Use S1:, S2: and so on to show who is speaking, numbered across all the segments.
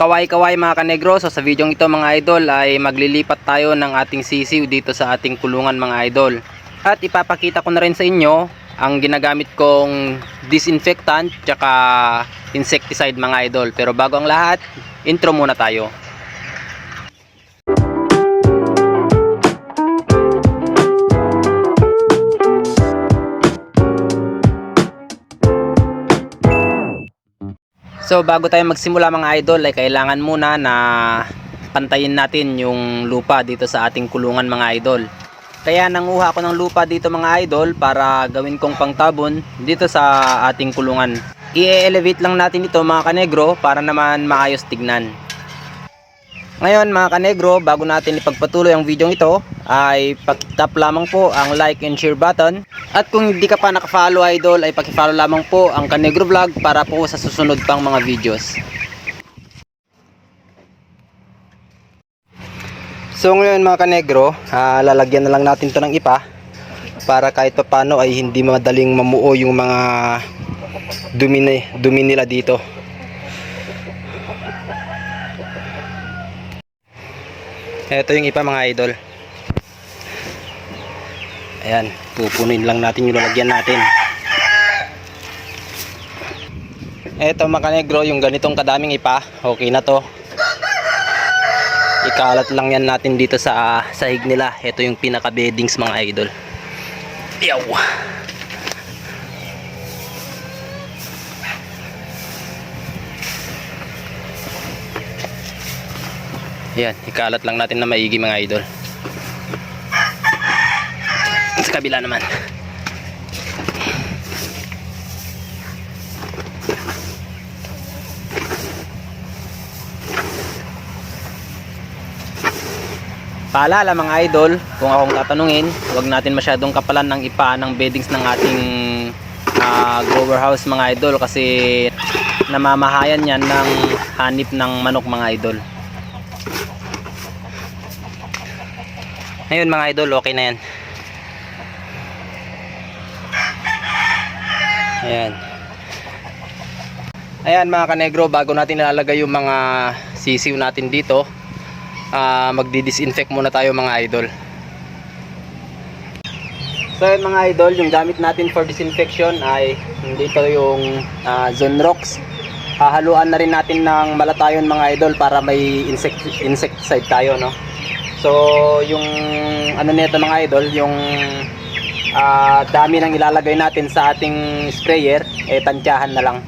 S1: Kaway-kaway mga kanegro, so sa video ito mga idol ay maglilipat tayo ng ating sisiw dito sa ating kulungan mga idol. At ipapakita ko na rin sa inyo ang ginagamit kong disinfectant tsaka insecticide mga idol. Pero bago ang lahat, intro muna tayo. So bago tayo magsimula mga idol ay kailangan muna na pantayin natin yung lupa dito sa ating kulungan mga idol. Kaya nanguha ako ng lupa dito mga idol para gawin kong pangtabon dito sa ating kulungan. I-elevate lang natin ito mga kanegro para naman maayos tignan. Ngayon mga kanegro, bago natin ipagpatuloy ang video ito, ay pakitap lamang po ang like and share button. At kung hindi ka pa nakafollow idol, ay pakifollow lamang po ang Kanegro Vlog para po sa susunod pang mga videos. So ngayon mga kanegro, ah, lalagyan na lang natin to ng ipa para kahit pa paano ay hindi madaling mamuo yung mga dumi, dumi nila dito. Ito yung ipa mga idol. Ayan, pupunin lang natin yung lalagyan natin. Ito mga kanegro, yung ganitong kadaming ipa, okay na to. Ikalat lang yan natin dito sa sahig nila. Ito yung pinaka beddings mga idol. Yaw! Ayan, ikalat lang natin na maigi mga idol. Sa kabila naman. Paalala mga idol, kung akong tatanungin, huwag natin masyadong kapalan ng ipa ng beddings ng ating ah, grower house mga idol kasi namamahayan yan ng hanip ng manok mga idol. Ngayon mga idol, okay na yan. Ayan. Ayan mga kanegro, bago natin ilalagay yung mga sisiw natin dito, ah magdi-disinfect muna tayo mga idol. So yun mga idol, yung gamit natin for disinfection ay dito yung ah, Zonrox. Hahaluan na rin natin ng malatayon mga idol para may insect insecticide tayo no. So yung ano nito mga idol, yung ah, dami ng ilalagay natin sa ating sprayer, eh tansyahan na lang.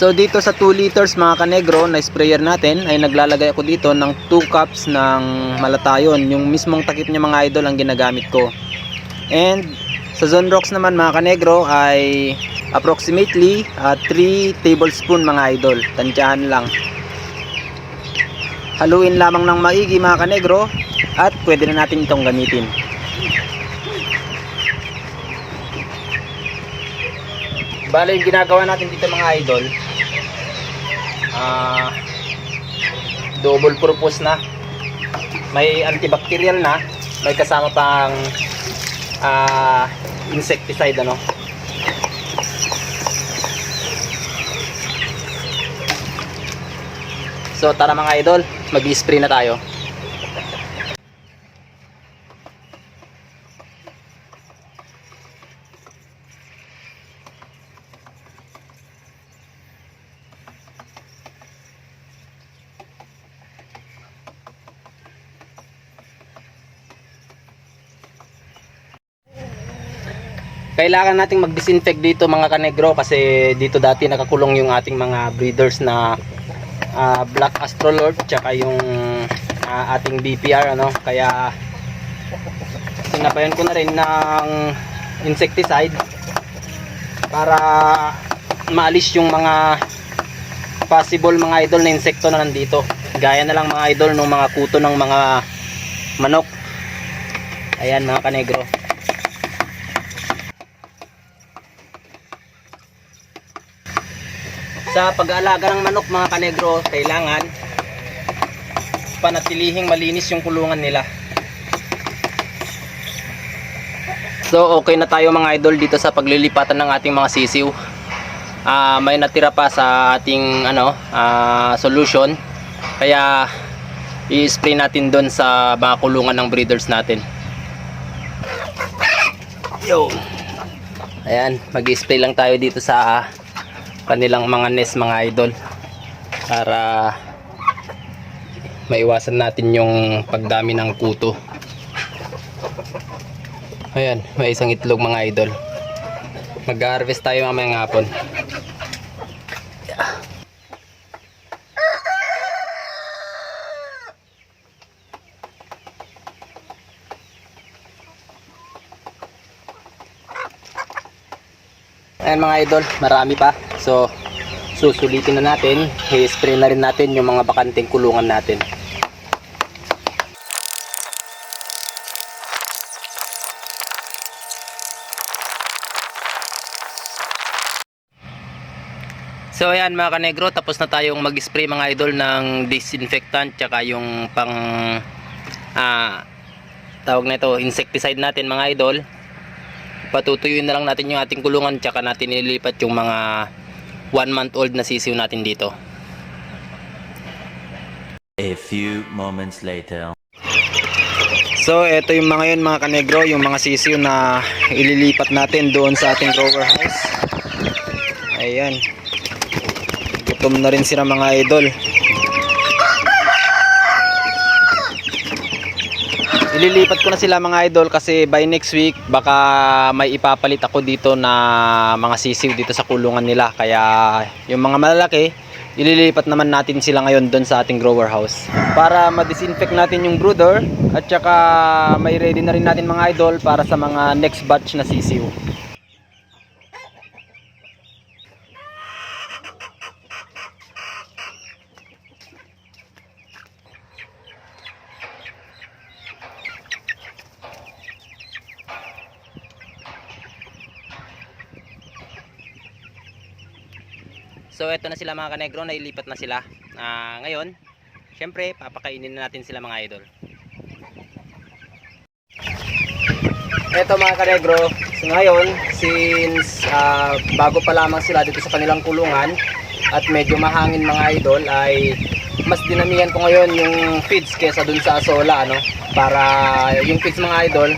S1: So dito sa 2 liters mga kanegro na sprayer natin ay naglalagay ako dito ng 2 cups ng malatayon. Yung mismong takip niya mga idol ang ginagamit ko. And sa Zonrox naman mga kanegro ay approximately 3 tablespoon mga idol. Tansyahan lang. Haluin lamang ng maigi mga kanegro at pwede na natin itong gamitin. Bale yung ginagawa natin dito mga idol ah double purpose na. May antibacterial na. May kasama pang ah insecticide ano So tara mga idol, mag-spray na tayo. Kailangan nating mag-disinfect dito mga kanegro kasi dito dati nakakulong yung ating mga breeders na ah, Black Astrolord tsaka yung ah, ating BPR ano? Kaya sinabayan ko na rin ng insecticide para maalis yung mga possible mga idol na insekto na nandito. Gaya na lang mga idol ng mga kuto ng mga manok. Ayan mga kanegro sa pag-aalaga ng manok mga kanegro kailangan panatilihing malinis yung kulungan nila So okay na tayo mga idol dito sa paglilipatan ng ating mga sisiw. Ah, may natira pa sa ating ano ah, solution. Kaya i-spray natin doon sa mga kulungan ng breeders natin. Yo. Ayan, mag-spray lang tayo dito sa kanilang mga nest mga idol para maiwasan natin yung pagdami ng kuto. Ayan, may isang itlog mga idol. Mag-harvest tayo mamayang hapon. Ayan mga idol, marami pa. So, susulitin na natin. I-spray na rin natin yung mga bakanting kulungan natin. So ayan mga kanegro, tapos na tayong mag-spray mga idol ng disinfectant tsaka yung pang ah, tawag na ito, insecticide natin mga idol. Patutuyuin na lang natin yung ating kulungan tsaka natin nililipat yung mga 1 month old na sisiw natin dito.
S2: A few moments later.
S3: So, ito yung mga yun mga kanegro, yung mga sisiw na ililipat natin doon sa ating grower house. Ayan. Gutom na rin sila mga idol. Ililipat ko na sila mga idol kasi by next week baka may ipapalit ako dito na mga sisiw dito sa kulungan nila. Kaya yung mga malalaki, ililipat naman natin sila ngayon doon sa ating grower house. Para ma-disinfect natin yung brooder at saka may ready na rin natin mga idol para sa mga next batch na sisiw.
S1: So eto na sila mga kanegro, nailipat na sila. Ah, ngayon, syempre papakainin na natin sila mga idol. Eto mga kanegro, so ngayon since ah, bago pa lamang sila dito sa kanilang kulungan at medyo mahangin mga idol ay mas dinamihan ko ngayon yung feeds kesa dun sa asola ano para yung feeds mga idol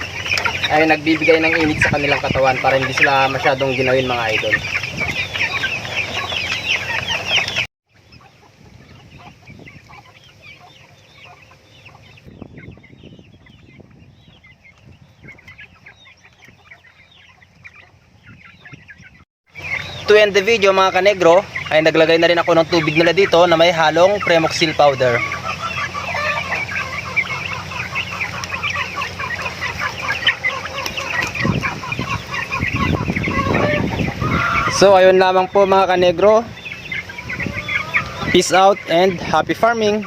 S1: ay nagbibigay ng init sa kanilang katawan para hindi sila masyadong ginawin mga idol. To end the video mga kanegro ay naglagay na rin ako ng tubig nila dito na may halong premoxil powder
S3: So, ayun lamang po mga kanegro. Peace out and happy farming!